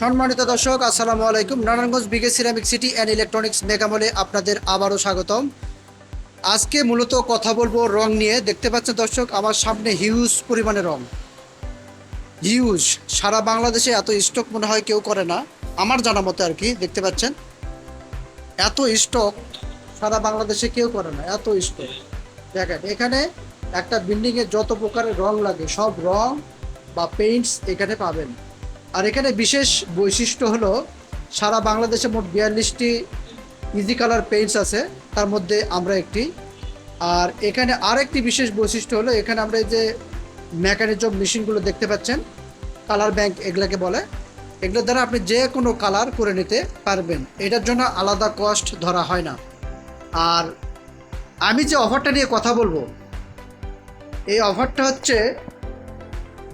সম্মানিত দর্শক, আসসালামু আলাইকুম। নারায়ণগঞ্জ বিগে সিরামিক সিটি অ্যান্ড ইলেকট্রনিক্স মেগামলে আপনাদের আবারও স্বাগতম। আজকে মূলত কথা বলব রং নিয়ে। দেখতে পাচ্ছেন দর্শক, আমার সামনে হিউজ পরিমাণে রং। হিউজ। সারা বাংলাদেশে এত স্টক মনে হয় কেউ করে না। আমার জানা মতে আর কি, দেখতে পাচ্ছেন? এত স্টক সারা বাংলাদেশে কেউ করে না, এত স্টক। দেখেন, এখানে একটা বিল্ডিংয়ে যত প্রকারের রং লাগে, সব রং বা পেইন্টস এখানে পাবেন। আর এখানে বিশেষ বৈশিষ্ট্য হলো, সারা বাংলাদেশে মোট বিয়াল্লিশটি ইজি কালার পেইন্টস আছে, তার মধ্যে আমরা একটি। আর এখানে আরেকটি বিশেষ বৈশিষ্ট্য হলো, এখানে আমরা যে মেকানিজম মেশিনগুলো দেখতে পাচ্ছেন কালার ব্যাংক এগুলাকে বলে, এগুলোর দ্বারা আপনি যে কোনো কালার করে নিতে পারবেন। এটার জন্য আলাদা কস্ট ধরা হয় না। আর আমি যে অফারটা নিয়ে কথা বলব, এই অফারটা হচ্ছে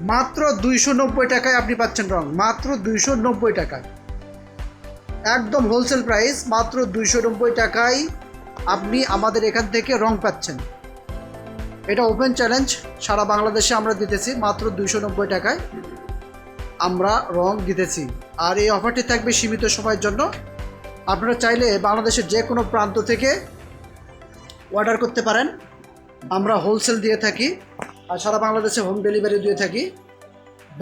মাত্র দুইশো নব্বই টাকায় আপনি পাচ্ছেন রং, মাত্র দুইশো নব্বই টাকায়। একদম হোলসেল প্রাইস মাত্র দুইশো নব্বই টাকায় আপনি আমাদের এখান থেকে রং পাচ্ছেন। এটা ওপেন চ্যালেঞ্জ সারা বাংলাদেশে আমরা দিতেছি, মাত্র দুইশো নব্বই টাকায় আমরা রং দিতেছি। আর এই অফারটি থাকবে সীমিত সময়ের জন্য। আপনারা চাইলে বাংলাদেশের যে কোনো প্রান্ত থেকে অর্ডার করতে পারেন। আমরা হোলসেল দিয়ে থাকি। আর সারা বাংলাদেশে হোম ডেলিভারি দিয়ে থাকি।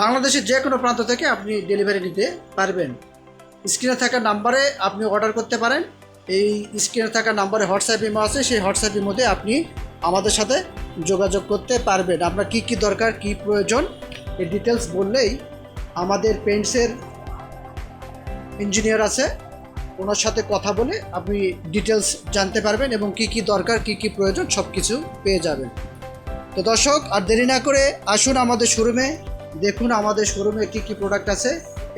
বাংলাদেশের যে কোনো প্রান্ত থেকে আপনি ডেলিভারি নিতে পারবেন। স্ক্রিনে থাকা নাম্বারে আপনি অর্ডার করতে পারেন। এই স্ক্রিনে থাকা নাম্বারে হোয়াটসঅ্যাপ ইমো আছে, সেই হোয়াটসঅ্যাপ ইমোতে আপনি আমাদের সাথে যোগাযোগ করতে পারবেন। আপনার কি কি দরকার, কি প্রয়োজন, এই ডিটেলস বললেই আমাদের পেন্টসের ইঞ্জিনিয়ার আছে। ওনার সাথে কথা বলে আপনি ডিটেলস জানতে পারবেন এবং কি কি দরকার, কি কি প্রয়োজন সব কিছু পেয়ে যাবেন। তো দর্শক, আর দেরি না করে আসুন আমাদের শোরুমে দেখুন আমাদের শোরুমে কী কী প্রোডাক্ট আছে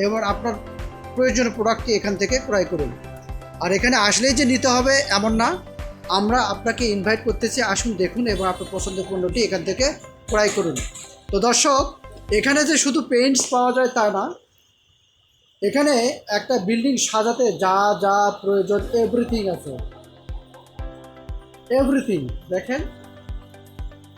এবং আপনার প্রয়োজনীয় প্রোডাক্টটি এখান থেকে ক্রয় করুন। আর এখানে আসলেই যে নিতে হবে এমন না, আমরা আপনাকে ইনভাইট করতেছি, আসুন দেখুন এবং আপনার পছন্দের পণ্যটি এখান থেকে ক্রয় করুন। তো দর্শক, এখানে যে শুধু পেইন্টস পাওয়া যায় তা না, এখানে একটা বিল্ডিং সাজাতে যা যা প্রয়োজন এভরিথিং আছে। এভরিথিং দেখেন।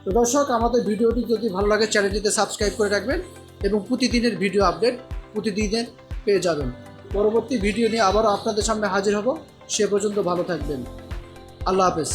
তো দর্শক, আমাদের ভিডিওটি যদি ভালো লাগে, চ্যানেলটিতে সাবস্ক্রাইব করে রাখবেন এবং প্রতিদিনের ভিডিও আপডেট প্রতিদিনের পেয়ে যাবেন। পরবর্তী ভিডিও নিয়ে আবারও আপনাদের সামনে হাজির হব। সে পর্যন্ত ভালো থাকবেন। আল্লাহ হাফেজ।